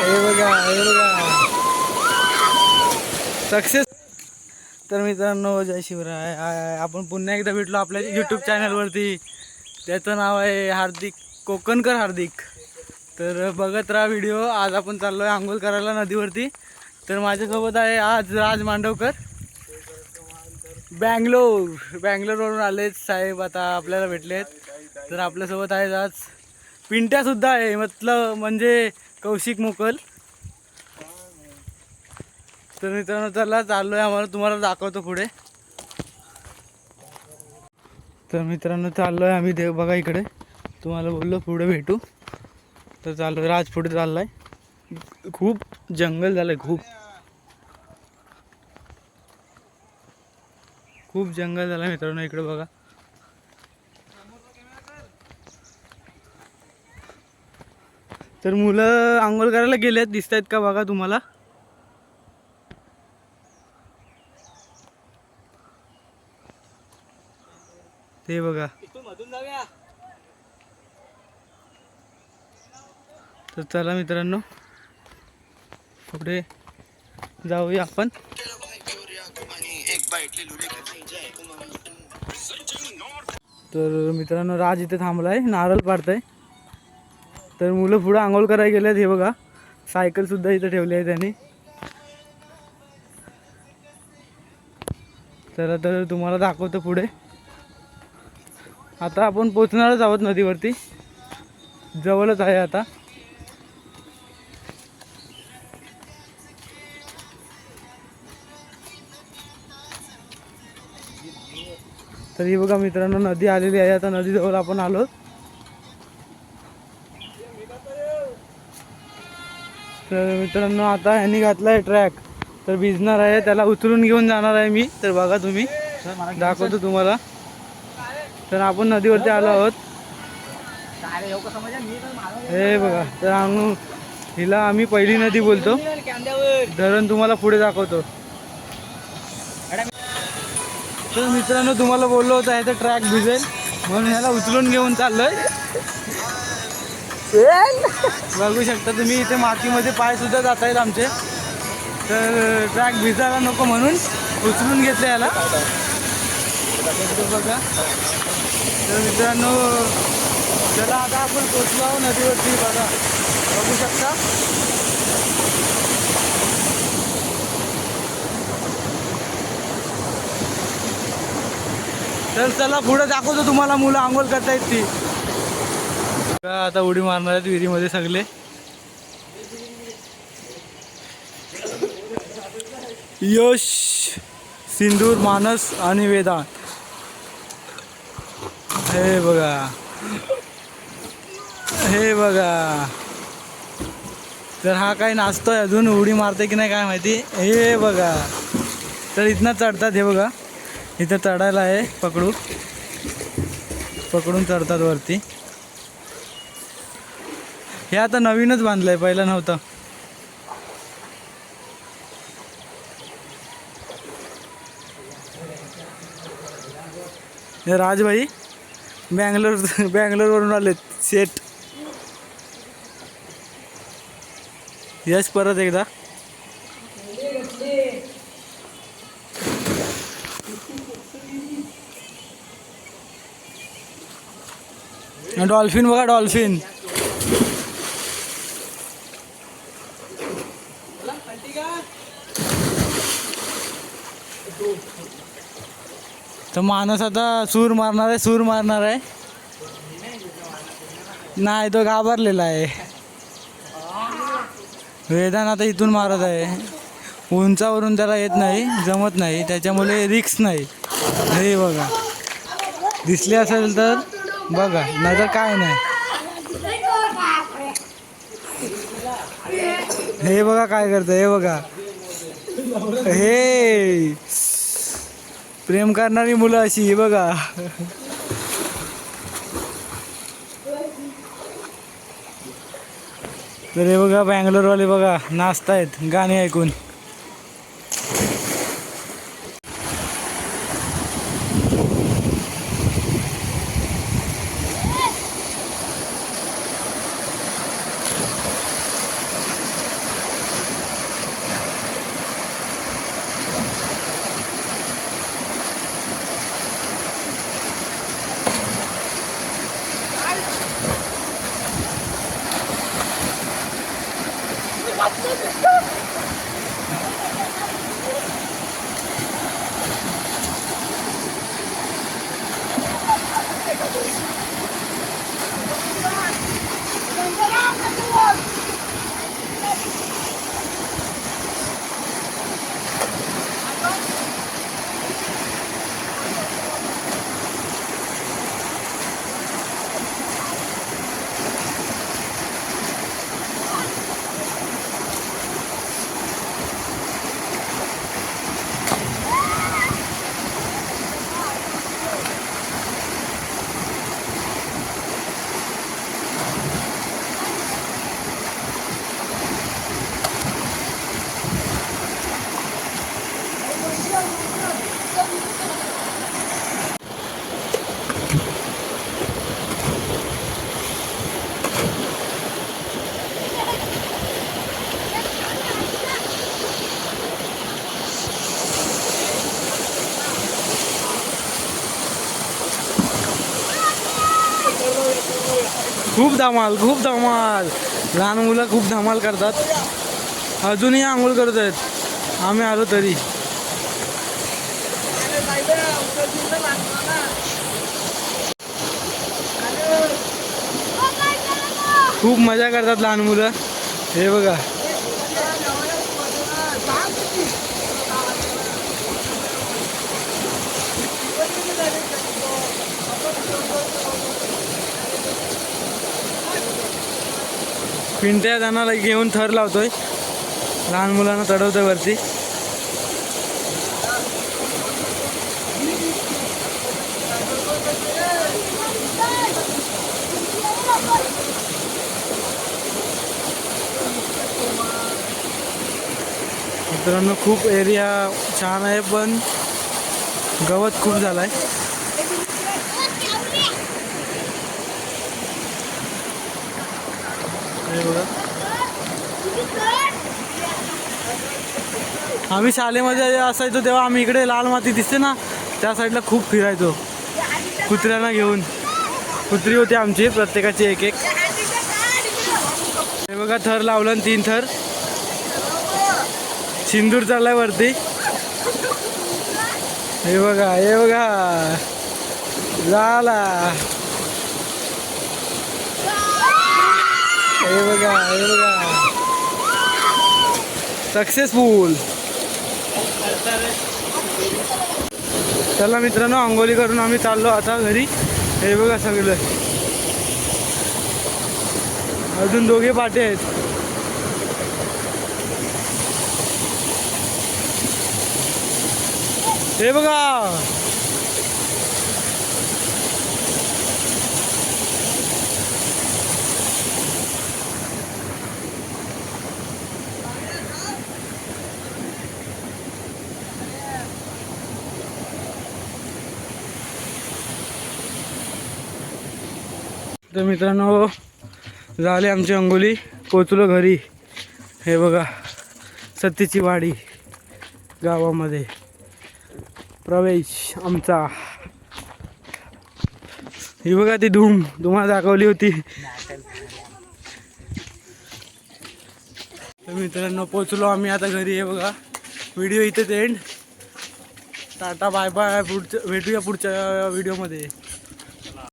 हे बघा हे बघा. सक्सेस तर मित्रांनो जय शिवराय. आपण पुन्हा एकदा भेटलो आपल्या यूट्यूब चॅनलवरती त्याचं नाव आहे हार्दिक कोकणकर हार्दिक. तर बघत राहा व्हिडिओ आज आपण चाललो आहे आंघोळ करायला नदीवरती. तर माझ्यासोबत आहे आज राज मांडवकर. बँगलोर बँगलोरवरून आलेत साहेब आता आपल्याला भेटलेत. तर आपल्यासोबत आहेत आज पिंट्यासुद्धा आहे. मतलब म्हणजे कौशिक मोकल. तर मित्रांनो चला चाललो आहे आम्हाला तुम्हाला दाखवतो पुढे. तर मित्रांनो चाललो आहे आम्ही देव बघा इकडे. तुम्हाला बोललो पुढे भेटू. तर चाललो राज पुढे चाललाय. खूप जंगल झालंय खूप. खूप जंगल झालं मित्रांनो इकडे बघा. तर मुलं आंघोळ करायला गेलेत दिसत आहेत का बघा तुम्हाला? ते बघा. तर चला मित्रांनो पुढे जाऊया आपण. तर मित्रांनो राज इथे थांबलाय नारळ पाडताय. तर मुलं पुढं आंघोळ करायला गेल्यात हे बघा. सायकल सुद्धा इथं ठेवली आहे त्यांनी. चला तर तुम्हाला दाखवतो पुढे. आता आपण पोचणारच आहोत नदीवरती. जवळच आहे आता. तर ही बघा मित्रांनो नदी आलेली आहे. आता नदीजवळ आपण आलो तर मित्रांनो आता ह्यांनी घातला आहे ट्रॅक तर भिजणार आहे त्याला उचलून घेऊन जाणार आहे मी. तर बघा तुम्ही दाखवतो तुम्हाला. तर आपण नदीवरती आलो आहोत. हे बघा तर आम्ही हिला आम्ही पहिली नदी बोलतो. धरण तुम्हाला पुढे दाखवतो. तर मित्रांनो तुम्हाला बोललो होतं तर ट्रॅक भिजेल. म्हणून ह्याला उचलून घेऊन चाललोय. बघू शकता तुम्ही इथे मातीमध्ये पाय सुद्धा जात आहेत आमचे. तर ट्रॅक भिजायला नको म्हणून उचलून घेतले याला. बघा. तर मित्रांनो चला आता आपण पोचलो आहोत नदीवरती बघा. बघू शकता. तर चला पुढे दाखवतो तुम्हाला मुलं आंघोळ करतायत ती. आता उडी मारणार आहेत विहिरीमध्ये सगळे. यश सिंदूर मानस आणि वेदांत हे बघा. हे बघा. तर हा काही नाचतोय अजून उडी मारते की नाही काय माहिती? हे बघा. तर इथनं चढतात हे बघा. इथं चढायला आहे पकडू. पकडून चढतात वरती. हे आता नवीनच बांधलंय पहिलं नव्हतं. राजभाई बँगलोर बँगलोरवरून आलेत सेट यश परत एकदा. डॉल्फिन बघा डॉल्फिन. तर माणूस आता सूर मारणार आहे सूर मारणार आहे. नाही तो घाबरलेला आहे. वेदान आता इथून मारत आहे. उंचावरून त्याला येत नाही जमत नाही. त्याच्यामुळे रिक्स नाही. हे बघा. दिसले असेल तर बघा नाहीतर काय नाही. हे बघा काय करतं हे बघा. हे. प्रेम करणारी मुलं अशी हे बघा. तर हे बघा बँगलोरवाले बघा नाचतायत गाणी ऐकून. खूप धमाल खूप धमाल. लहान मुलं खूप धमाल करतात. अजूनही आंघोळ करत आहेत. आम्ही आलो तरी. खूप मजा करतात लहान मुलं. हे बघा. पिंट्या त्यांना घेऊन थर लावतोय. लहान मुलांना चढवतोय वरती. मित्रांनो खूप एरिया छान आहे पण गवत खूप झालाय. हे बघा. आम्ही शाळेमध्ये असायचो तेव्हा आम्ही इकडे लाल माती दिसते ना त्या साईडला खूप फिरायचो. कुत्र्यांना घेऊन. कुत्री होती आमची प्रत्येकाची एक एक. हे बघा थर लावलं आणि तीन थर. सिंदूर चाललाय वरती. हे बघा हे बघा. झाला हे बघा हे बघा. सक्सेसफुल चला मित्रांनो आंघोळी करून आम्ही चाललो आता घरी. हे बघा सगळं. अजून दोघे पाटे आहेत. हे बघा. तर मित्रांनो झाले आमची अंगोली पोचलो घरी. हे बघा सत्तेची वाडी गावामध्ये. प्रवेश आमचा. ही बघा ती धूम. तुम्हाला दाखवली होती. तर मित्रांनो पोचलो आम्ही आता घरी. हे बघा व्हिडिओ इथेच एंड टाटा बाय बाय पुढच्या भेटूया पुढच्या व्हिडिओमध्ये.